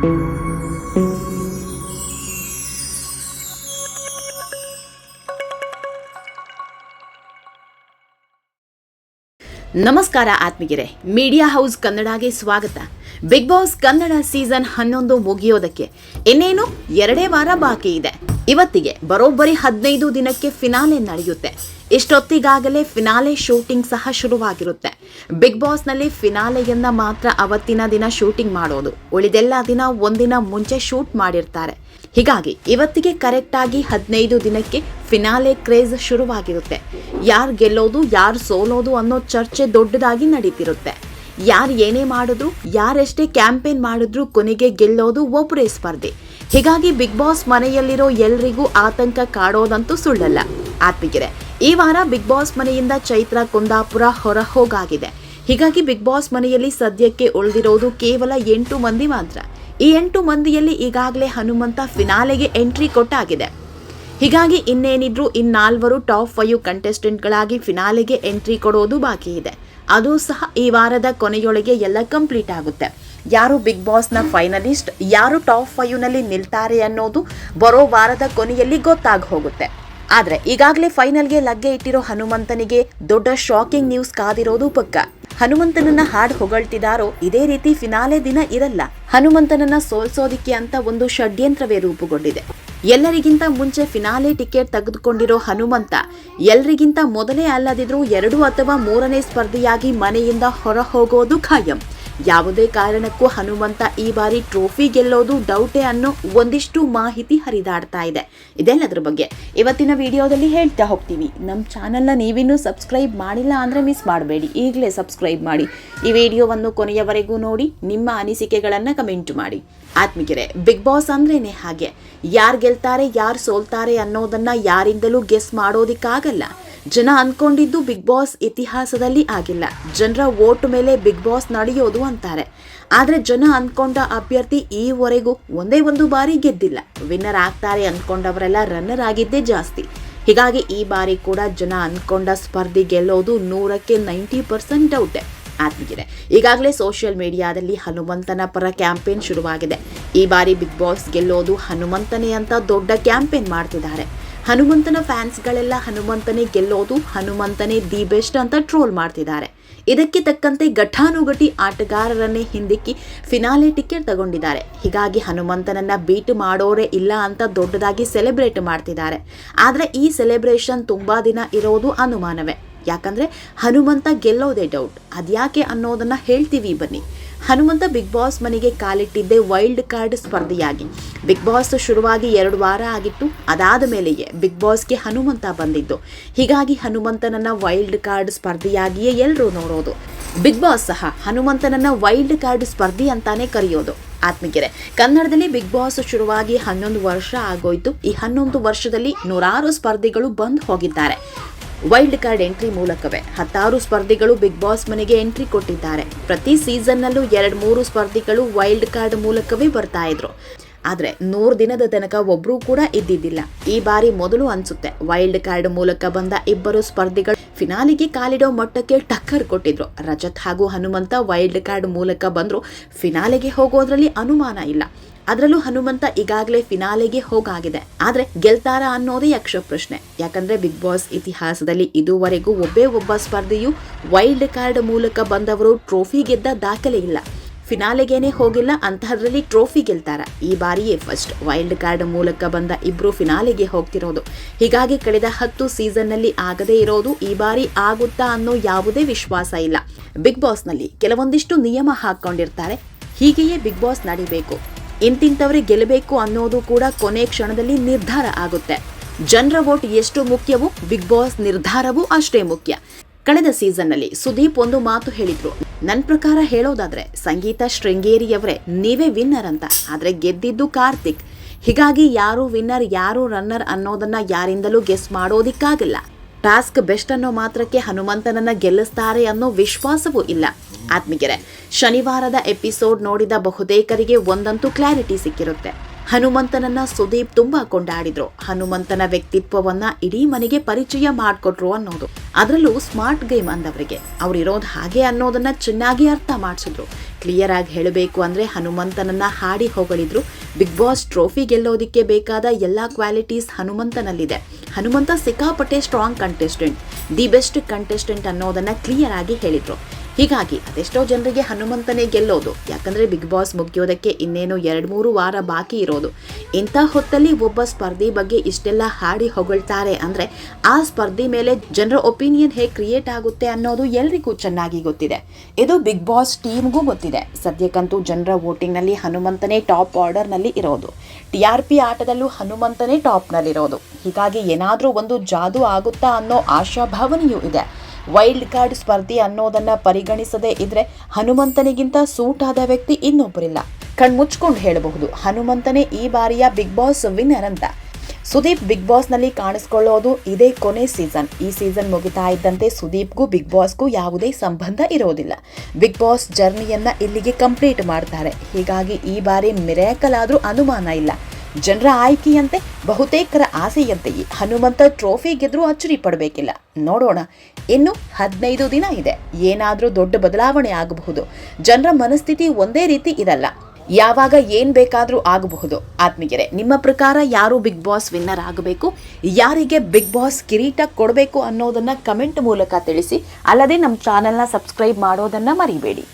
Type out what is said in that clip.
ನಮಸ್ಕಾರ ಆತ್ಮಿಗಿರೆ media house ಕನ್ನಡಗೆ ಸ್ವಾಗತ. Big boss Kannada season ಹನ್ನೊಂದು ಮುಗಿಯೋದಕ್ಕೆ ಇನ್ನೇನು ಎರಡೇ ವಾರ ಬಾಕಿ ಇದೆ. ಇವತ್ತಿಗೆ ಬರೋಬ್ಬರಿ ಹದಿನೈದು ದಿನಕ್ಕೆ ಫಿನಾಲೆ ನಡೆಯುತ್ತೆ. ಇಷ್ಟೊತ್ತಿಗಾಗಲೇ ಫಿನಾಲೆ ಶೂಟಿಂಗ್ ಸಹ ಶುರುವಾಗಿರುತ್ತೆ. ಬಿಗ್ ಬಾಸ್ನಲ್ಲಿ ಫಿನಾಲೆಯನ್ನ ಮಾತ್ರ ಅವತ್ತಿನ ದಿನ ಶೂಟಿಂಗ್ ಮಾಡೋದು. ಉಳಿದೆಲ್ಲ ದಿನ ಒಂದಿನ ಮುಂಚೆ ಶೂಟ್ ಮಾಡಿರ್ತಾರೆ. ಹೀಗಾಗಿ ಇವತ್ತಿಗೆ ಕರೆಕ್ಟ್ ಆಗಿ ಹದಿನೈದು ದಿನಕ್ಕೆ ಫಿನಾಲೆ ಕ್ರೇಜ್ ಶುರುವಾಗಿರುತ್ತೆ. ಯಾರು ಗೆಲ್ಲೋದು, ಯಾರು ಸೋಲೋದು ಅನ್ನೋ ಚರ್ಚೆ ದೊಡ್ಡದಾಗಿ ನಡೀತಿರುತ್ತೆ. ಯಾರು ಏನೇ ಮಾಡಿದ್ರು, ಯಾರೆಷ್ಟೇ ಕ್ಯಾಂಪೇನ್ ಮಾಡಿದ್ರು ಕೊನೆಗೆ ಗೆಲ್ಲೋದು ಒಬ್ಬರೇ ಸ್ಪರ್ಧೆ. ಹೀಗಾಗಿ ಬಿಗ್ ಬಾಸ್ ಮನೆಯಲ್ಲಿರೋ ಎಲ್ರಿಗೂ ಆತಂಕ ಕಾಡೋದಂತೂ ಸುಳ್ಳಲ್ಲ. ಆತ್ಮಿಗೆರೆ ಈ ವಾರ ಬಿಗ್ ಬಾಸ್ ಮನೆಯಿಂದ ಚೈತ್ರ ಕುಂದಾಪುರ ಹೊರ ಹೋಗಾಗಿದೆ ಹೀಗಾಗಿ ಬಿಗ್ ಬಾಸ್ ಮನೆಯಲ್ಲಿ ಸದ್ಯಕ್ಕೆ ಉಳಿದಿರೋದು ಕೇವಲ ಎಂಟು ಮಂದಿ ಮಾತ್ರ. ಈ ಎಂಟು ಮಂದಿಯಲ್ಲಿ ಈಗಾಗಲೇ ಹನುಮಂತ ಫಿನಾಲೆಗೆ ಎಂಟ್ರಿ ಕೊಟ್ಟಾಗಿದೆ. ಹೀಗಾಗಿ ಇನ್ನೇನಿದ್ರು ಇನ್ನಾಲ್ವರು ಟಾಪ್ ಫೈವ್ ಕಂಟೆಸ್ಟೆಂಟ್ಗಳಾಗಿ ಫಿನಾಲೆಗೆ ಎಂಟ್ರಿ ಕೊಡೋದು ಬಾಕಿ ಇದೆ ಅದು ಸಹ ಈ ವಾರದ ಕೊನೆಯೊಳಗೆ ಎಲ್ಲ ಕಂಪ್ಲೀಟ್ ಆಗುತ್ತೆ. ಯಾರು ಬಿಗ್ ಬಾಸ್ನ ಫೈನಲಿಸ್ಟ್ ಯಾರು ಟಾಪ್ ಫೈವ್ನಲ್ಲಿ ನಿಲ್ತಾರೆ ಅನ್ನೋದು ಬರೋ ವಾರದ ಕೊನೆಯಲ್ಲಿ ಗೊತ್ತಾಗಿ ಹೋಗುತ್ತೆ. ಆದರೆ ಈಗಾಗಲೇ ಫೈನಲ್ಗೆ ಲಗ್ಗೆ ಇಟ್ಟಿರೋ ಹನುಮಂತನಿಗೆ ದೊಡ್ಡ ಶಾಕಿಂಗ್ ನ್ಯೂಸ್ ಕಾದಿರೋದು ಪಕ್ಕ. ಹನುಮಂತನನ್ನ ಹಾಡು ಹೊಗಳ್ತಿದಾರೋ ಇದೇ ರೀತಿ ಫಿನಾಲೆ ದಿನ ಇರಲ್ಲ. ಹನುಮಂತನನ್ನ ಸೋಲ್ಸೋದಿಕ್ಕೆ ಅಂತ ಒಂದು ಷಡ್ಯಂತ್ರವೇ ರೂಪುಗೊಂಡಿದೆ. ಎಲ್ಲರಿಗಿಂತ ಮುಂಚೆ ಫಿನಾಲೆ ಟಿಕೆಟ್ ತೆಗೆದುಕೊಂಡಿರೋ ಹನುಮಂತ ಎಲ್ಲರಿಗಿಂತ ಮೊದಲೇ ಅಲ್ಲದಿದ್ರೂ ಎರಡು ಅಥವಾ ಮೂರನೇ ಸ್ಪರ್ಧೆಯಾಗಿ ಮನೆಯಿಂದ ಹೊರ ಹೋಗೋದು ಖಾಯಂ. ಯಾವುದೇ ಕಾರಣಕ್ಕೂ ಹನುಮಂತ ಈ ಬಾರಿ ಟ್ರೋಫಿ ಗೆಲ್ಲೋದು ಡೌಟೆ ಅನ್ನೋ ಒಂದಿಷ್ಟು ಮಾಹಿತಿ ಹರಿದಾಡ್ತಾ ಇದೆ. ಇದೆಲ್ಲದ್ರ ಬಗ್ಗೆ ಇವತ್ತಿನ ವಿಡಿಯೋದಲ್ಲಿ ಹೇಳ್ತಾ ಹೋಗ್ತೀವಿ. ನಮ್ಮ ಚಾನಲ್ನ ನೀವಿನ್ನೂ ಸಬ್ಸ್ಕ್ರೈಬ್ ಮಾಡಿಲ್ಲ ಅಂದರೆ ಮಿಸ್ ಮಾಡಬೇಡಿ. ಈಗಲೇ ಸಬ್ಸ್ಕ್ರೈಬ್ ಮಾಡಿ. ಈ ವಿಡಿಯೋವನ್ನು ಕೊನೆಯವರೆಗೂ ನೋಡಿ, ನಿಮ್ಮ ಅನಿಸಿಕೆಗಳನ್ನು ಕಮೆಂಟ್ ಮಾಡಿ. ಆತ್ಮಿಗೆರೆ ಬಿಗ್ ಬಾಸ್ ಅಂದ್ರೇನೆ ಹಾಗೆ. ಯಾರು ಗೆಲ್ತಾರೆ, ಯಾರು ಸೋಲ್ತಾರೆ ಅನ್ನೋದನ್ನು ಯಾರಿಂದಲೂ ಗೆಸ್ ಮಾಡೋದಿಕ್ಕಾಗಲ್ಲ. ಜನ ಅನ್ಕೊಂಡಿದ್ದು ಬಿಗ್ ಬಾಸ್ ಇತಿಹಾಸದಲ್ಲಿ ಆಗಿಲ್ಲ. ಜನರ ವೋಟ್ ಮೇಲೆ ಬಿಗ್ ಬಾಸ್ ನಡೆಯೋದು ಅಂತಾರೆ. ಆದರೆ ಜನ ಅನ್ಕೊಂಡ ಅಭ್ಯರ್ಥಿ ಈವರೆಗೂ ಒಂದೇ ಒಂದು ಬಾರಿ ಗೆದ್ದಿಲ್ಲ. ವಿನ್ನರ್ ಆಗ್ತಾರೆ ಅನ್ಕೊಂಡವರೆಲ್ಲ ರನ್ನರ್ ಆಗಿದ್ದೇ ಜಾಸ್ತಿ. ಹೀಗಾಗಿ ಈ ಬಾರಿ ಕೂಡ ಜನ ಅನ್ಕೊಂಡ ಸ್ಪರ್ಧಿ ಗೆಲ್ಲೋದು ನೂರಕ್ಕೆ ನೈಂಟಿ ಪರ್ಸೆಂಟ್ ಡೌಟೆ ಆತ್ಮಗಿದೆ ಈಗಾಗಲೇ ಸೋಷಿಯಲ್ ಮೀಡಿಯಾದಲ್ಲಿ ಹನುಮಂತನ ಪರ ಕ್ಯಾಂಪೇನ್ ಶುರುವಾಗಿದೆ. ಈ ಬಾರಿ ಬಿಗ್ ಬಾಸ್ ಗೆಲ್ಲೋದು ಹನುಮಂತನೇ ಅಂತ ದೊಡ್ಡ ಕ್ಯಾಂಪೇನ್ ಮಾಡ್ತಿದ್ದಾರೆ. ಹನುಮಂತನ ಫ್ಯಾನ್ಸ್ಗಳೆಲ್ಲ ಹನುಮಂತನೇ ಗೆಲ್ಲೋದು, ಹನುಮಂತನೇ ದಿ ಬೆಸ್ಟ್ ಅಂತ ಟ್ರೋಲ್ ಮಾಡ್ತಿದ್ದಾರೆ. ಇದಕ್ಕೆ ತಕ್ಕಂತೆ ಘಟಾನುಘಟಿ ಆಟಗಾರರನ್ನೇ ಹಿಂದಿಕ್ಕಿ ಫಿನಾಲೆ ಟಿಕೆಟ್ ತಗೊಂಡಿದ್ದಾರೆ. ಹೀಗಾಗಿ ಹನುಮಂತನನ್ನ ಬೀಟ್ ಮಾಡೋರೇ ಇಲ್ಲ ಅಂತ ದೊಡ್ಡದಾಗಿ ಸೆಲೆಬ್ರೇಟ್ ಮಾಡ್ತಿದ್ದಾರೆ. ಆದರೆ ಈ ಸೆಲೆಬ್ರೇಷನ್ ತುಂಬಾ ದಿನ ಇರೋದು ಅನುಮಾನವೇ. ಯಾಕಂದ್ರೆ ಹನುಮಂತ ಗೆಲ್ಲೋದೇ ಡೌಟ್ ಅದ್ಯಾಕೆ ಅನ್ನೋದನ್ನ ಹೇಳ್ತೀವಿ ಬನ್ನಿ. ಹನುಮಂತ ಬಿಗ್ ಬಾಸ್ ಮನೆಗೆ ಕಾಲಿಟ್ಟಿದ್ದೆ ವೈಲ್ಡ್ ಕಾರ್ಡ್ ಸ್ಪರ್ಧೆಯಾಗಿ. ಬಿಗ್ ಬಾಸ್ ಶುರುವಾಗಿ ಎರಡು ವಾರ ಆಗಿತ್ತು, ಅದಾದ ಮೇಲೆಯೇ ಬಿಗ್ ಬಾಸ್ಗೆ ಹನುಮಂತ ಬಂದಿದ್ದು. ಹೀಗಾಗಿ ಹನುಮಂತನನ್ನ ವೈಲ್ಡ್ ಕಾರ್ಡ್ ಸ್ಪರ್ಧೆಯಾಗಿಯೇ ಎಲ್ಲರೂ ನೋಡೋದು. ಬಿಗ್ ಬಾಸ್ ಸಹ ಹನುಮಂತನನ್ನ ವೈಲ್ಡ್ ಕಾರ್ಡ್ ಸ್ಪರ್ಧಿ ಅಂತಾನೆ ಕರೆಯೋದು. ಆತ್ಮಗೆರೆ ಕನ್ನಡದಲ್ಲಿ ಬಿಗ್ ಬಾಸ್ ಶುರುವಾಗಿ ಹನ್ನೊಂದು ವರ್ಷ ಆಗೋಯ್ತು. ಈ ಹನ್ನೊಂದು ವರ್ಷದಲ್ಲಿ ನೂರಾರು ಸ್ಪರ್ಧಿಗಳು ಬಂದು ಹೋಗಿದ್ದಾರೆ. ವೈಲ್ಡ್ ಕಾರ್ಡ್ ಎಂಟ್ರಿ ಮೂಲಕವೇ ಹತ್ತಾರು ಸ್ಪರ್ಧಿಗಳು ಬಿಗ್ ಬಾಸ್ ಮನೆಗೆ ಎಂಟ್ರಿ ಕೊಟ್ಟಿದ್ದಾರೆ. ಪ್ರತಿ ಸೀಸನ್ನಲ್ಲೂ ಎರಡು ಮೂರು ಸ್ಪರ್ಧಿಗಳು ವೈಲ್ಡ್ ಕಾರ್ಡ್ ಮೂಲಕವೇ ಬರ್ತಾ ಇದ್ರು. ಆದರೆ ನೂರು ದಿನದ ತನಕ ಒಬ್ಬರೂ ಕೂಡ ಇದ್ದಿದ್ದಿಲ್ಲ. ಈ ಬಾರಿ ಮೊದಲು ಅನ್ಸುತ್ತೆ, ವೈಲ್ಡ್ ಕಾರ್ಡ್ ಮೂಲಕ ಬಂದ ಇಬ್ಬರು ಸ್ಪರ್ಧಿಗಳು ಫಿನಾಲಿಗೆ ಕಾಲಿಡೋ ಮಟ್ಟಕ್ಕೆ ಟಕ್ಕರ್ ಕೊಟ್ಟಿದ್ರು. ರಜತ್ ಹಾಗೂ ಹನುಮಂತ ವೈಲ್ಡ್ ಕಾರ್ಡ್ ಮೂಲಕ ಬಂದ್ರು, ಫಿನಾಲೆಗೆ ಹೋಗೋದ್ರಲ್ಲಿ ಅನುಮಾನ ಇಲ್ಲ. ಅದರಲ್ಲೂ ಹನುಮಂತ ಈಗಾಗಲೇ ಫಿನಾಲೆಗೆ ಹೋಗಾಗಿದೆ. ಆದ್ರೆ ಗೆಲ್ತಾರ ಅನ್ನೋದೇ ಯಕ್ಷ ಪ್ರಶ್ನೆ. ಯಾಕಂದ್ರೆ ಬಿಗ್ ಬಾಸ್ ಇತಿಹಾಸದಲ್ಲಿ ಇದುವರೆಗೂ ಒಬ್ಬೇ ಒಬ್ಬ ಸ್ಪರ್ಧೆಯು ವೈಲ್ಡ್ ಕಾರ್ಡ್ ಮೂಲಕ ಬಂದವರು ಟ್ರೋಫಿ ಗೆದ್ದ ದಾಖಲೆ ಇಲ್ಲ. ಫಿನಾಲೆಗೇನೆ ಹೋಗಿಲ್ಲ, ಅಂತಹದ್ರಲ್ಲಿ ಟ್ರೋಫಿ ಗೆಲ್ತಾರ. ಈ ಬಾರಿಯೇ ಫಸ್ಟ್ ವೈಲ್ಡ್ ಕಾರ್ಡ್ ಮೂಲಕ ಬಂದ ಇಬ್ರು ಫಿನಾಲೆಗೆ ಹೋಗ್ತಿರೋದು. ಹೀಗಾಗಿ ಕಳೆದ ಹತ್ತು ಸೀಸನ್ನಲ್ಲಿ ಆಗದೇ ಇರೋದು ಈ ಬಾರಿ ಆಗುತ್ತಾ ಅನ್ನೋ ಯಾವುದೇ ವಿಶ್ವಾಸ ಇಲ್ಲ. ಬಿಗ್ ಬಾಸ್ನಲ್ಲಿ ಕೆಲವೊಂದಿಷ್ಟು ನಿಯಮ ಹಾಕೊಂಡಿರ್ತಾರೆ. ಹೀಗೆಯೇ ಬಿಗ್ ಬಾಸ್ ನಡಿಬೇಕು. ಇಂತಿಂತವರೇ ಗೆಲ್ಲಬೇಕು ಅನ್ನೋದು ಕೂಡ ಕೊನೆ ಕ್ಷಣದಲ್ಲಿ ನಿರ್ಧಾರ ಆಗುತ್ತೆ. ಜನರ ವೋಟ್ ಎಷ್ಟು ಮುಖ್ಯವೋ ಬಿಗ್ ಬಾಸ್ ನಿರ್ಧಾರವೂ ಅಷ್ಟೇ ಮುಖ್ಯ. ಕಳೆದ ಸೀಸನ್ನಲ್ಲಿ ಸುದೀಪ್ ಒಂದು ಮಾತು ಹೇಳಿದ್ರು. ನನ್ನ ಪ್ರಕಾರ ಹೇಳೋದಾದ್ರೆ, ಸಂಗೀತ ಶೃಂಗೇರಿಯವರೇ ನೀವೇ ವಿನ್ನರ್ ಅಂತ. ಆದ್ರೆ ಗೆದ್ದಿದ್ದು ಕಾರ್ತಿಕ್. ಹೀಗಾಗಿ ಯಾರು ವಿನ್ನರ್, ಯಾರು ರನ್ನರ್ ಅನ್ನೋದನ್ನ ಯಾರಿಂದಲೂ ಗೆಸ್ ಮಾಡೋದಿಕ್ಕಾಗಲ್ಲ. ಟಾಸ್ಕ್ ಬೆಸ್ಟ್ ಅನ್ನೋ ಮಾತ್ರಕ್ಕೆ ಹನುಮಂತನನ್ನ ಗೆಲ್ಲಿಸ್ತಾರೆ ಅನ್ನೋ ವಿಶ್ವಾಸವೂ ಇಲ್ಲ. ಆತ್ಮಿಗೆರೆ ಶನಿವಾರದ ಎಪಿಸೋಡ್ ನೋಡಿದ ಬಹುತೇಕರಿಗೆ ಒಂದಂತೂ ಕ್ಲಾರಿಟಿ ಸಿಕ್ಕಿರುತ್ತೆ. ಹನುಮಂತನನ್ನ ಸುದೀಪ್ ತುಂಬಾ ಕೊಂಡಾಡಿದ್ರು. ಹನುಮಂತನ ವ್ಯಕ್ತಿತ್ವವನ್ನ ಇಡೀ ಮನೆಗೆ ಪರಿಚಯ ಮಾಡಿಕೊಟ್ರು ಅನ್ನೋದು. ಅದರಲ್ಲೂ ಸ್ಮಾರ್ಟ್ ಗೇಮ್ ಅಂದವರಿಗೆ. ಅವ್ರಿರೋದು ಹಾಗೆ ಅನ್ನೋದನ್ನ ಚೆನ್ನಾಗಿ ಅರ್ಥ ಮಾಡಿಸಿದ್ರು. ಕ್ಲಿಯರ್ ಆಗಿ ಹೇಳಬೇಕು ಅಂದ್ರೆ ಹನುಮಂತನನ್ನ ಹಾಡಿ ಹೊಗಳಿದ್ರು. ಬಿಗ್ ಬಾಸ್ ಟ್ರೋಫಿ ಗೆಲ್ಲೋದಿಕ್ಕೆ ಬೇಕಾದ ಎಲ್ಲಾ ಕ್ವಾಲಿಟೀಸ್ ಹನುಮಂತನಲ್ಲಿದೆ. ಹನುಮಂತ ಸಿಕ್ಕಾಪಟ್ಟೆ strong contestant the best contestant ಅನ್ನೋದನ್ನ ಕ್ಲಿಯರ್ ಆಗಿ ಹೇಳಿದ್ರು. ಹೀಗಾಗಿ ಅದೆಷ್ಟೋ ಜನರಿಗೆ ಹನುಮಂತನೇ ಗೆಲ್ಲೋದು. ಯಾಕಂದ್ರೆ ಬಿಗ್ ಬಾಸ್ ಮುಗಿಯೋದಕ್ಕೆ ಇನ್ನೇನು ಎರಡು ಮೂರು ವಾರ ಬಾಕಿ ಇರೋದು. ಇಂಥ ಹೊತ್ತಲ್ಲಿ ಒಬ್ಬ ಸ್ಪರ್ಧಿ ಬಗ್ಗೆ ಇಷ್ಟೆಲ್ಲ ಹಾಡಿ ಹೊಗಳ್ತಾರೆ ಅಂದ್ರೆ ಆ ಸ್ಪರ್ಧಿ ಮೇಲೆ ಜನರ ಒಪಿನಿಯನ್ ಹೇಗೆ ಕ್ರಿಯೇಟ್ ಆಗುತ್ತೆ ಅನ್ನೋದು ಎಲ್ರಿಗೂ ಚೆನ್ನಾಗಿ ಗೊತ್ತಿದೆ. ಇದು ಬಿಗ್ ಬಾಸ್ ಟೀಮ್ಗೂ ಗೊತ್ತಿದೆ. ಸದ್ಯಕ್ಕಂತೂ ಜನರ ವೋಟಿಂಗ್ನಲ್ಲಿ ಹನುಮಂತನೇ ಟಾಪ್ ಆರ್ಡರ್ನಲ್ಲಿ ಇರೋದು. ಟಿ ಆರ್ ಪಿ ಆಟದಲ್ಲೂ ಹನುಮಂತನೇ ಟಾಪ್ನಲ್ಲಿರೋದು. ಹೀಗಾಗಿ ಏನಾದರೂ ಒಂದು ಜಾದು ಆಗುತ್ತಾ ಅನ್ನೋ ಆಶಾಭಾವನೆಯೂ ಇದೆ. ವೈಲ್ಡ್ ಕಾರ್ಡ್ ಸ್ಪರ್ಧಿ ಅನ್ನೋದನ್ನ ಪರಿಗಣಿಸದೇ ಇದ್ರೆ ಹನುಮಂತನಿಗಿಂತ ಸೂಟ್ ಆದ ವ್ಯಕ್ತಿ ಇನ್ನೊಬ್ಬರಿಲ್ಲ. ಕಣ್ಮುಚ್ಕೊಂಡು ಹೇಳಬಹುದು, ಹನುಮಂತನೇ ಈ ಬಾರಿಯ ಬಿಗ್ ಬಾಸ್ ವಿನ್ನರ್ ಅಂತ. ಸುದೀಪ್ ಬಿಗ್ ಬಾಸ್ನಲ್ಲಿ ಕಾಣಿಸ್ಕೊಳ್ಳೋದು ಇದೇ ಕೊನೆ ಸೀಸನ್. ಈ ಸೀಸನ್ ಮುಗಿತಾ ಇದ್ದಂತೆ ಸುದೀಪ್ಗೂ ಬಿಗ್ ಬಾಸ್ಗೂ ಯಾವುದೇ ಸಂಬಂಧ ಇರೋದಿಲ್ಲ. ಬಿಗ್ ಬಾಸ್ ಜರ್ನಿಯನ್ನ ಇಲ್ಲಿಗೆ ಕಂಪ್ಲೀಟ್ ಮಾಡ್ತಾರೆ. ಹೀಗಾಗಿ ಈ ಬಾರಿ ಮಿರಾಕಲ್ ಆದರೂ ಅನುಮಾನ ಇಲ್ಲ. ಜನರ ಆಯ್ಕೆಯಂತೆ ಬಹುತೇಕರ ಆಸೆಯಂತೆಯೇ ಹನುಮಂತ ಟ್ರೋಫಿ ಗೆದ್ರೂ ಅಚ್ಚರಿ ಪಡಬೇಕಿಲ್ಲ. ನೋಡೋಣ, ಇನ್ನು ಹದಿನೈದು ದಿನ ಇದೆ. ಏನಾದರೂ ದೊಡ್ಡ ಬದಲಾವಣೆ ಆಗಬಹುದು. ಜನರ ಮನಸ್ಥಿತಿ ಒಂದೇ ರೀತಿ ಇರಲ್ಲ ಯಾವಾಗ ಏನ್ ಬೇಕಾದರೂ ಆಗಬಹುದು. ಆತ್ಮೀಗೆರೆ ನಿಮ್ಮ ಪ್ರಕಾರ ಯಾರು ಬಿಗ್ ಬಾಸ್ ವಿನ್ನರ್ ಆಗಬೇಕು? ಯಾರಿಗೆ ಬಿಗ್ ಬಾಸ್ ಕಿರೀಟ ಕೊಡಬೇಕು ಅನ್ನೋದನ್ನ ಕಮೆಂಟ್ ಮೂಲಕ ತಿಳಿಸಿ, ಅಲ್ಲದೆ ನಮ್ಮ ಚಾನೆಲ್ನ ಸಬ್ಸ್ಕ್ರೈಬ್ ಮಾಡೋದನ್ನ ಮರಿಬೇಡಿ.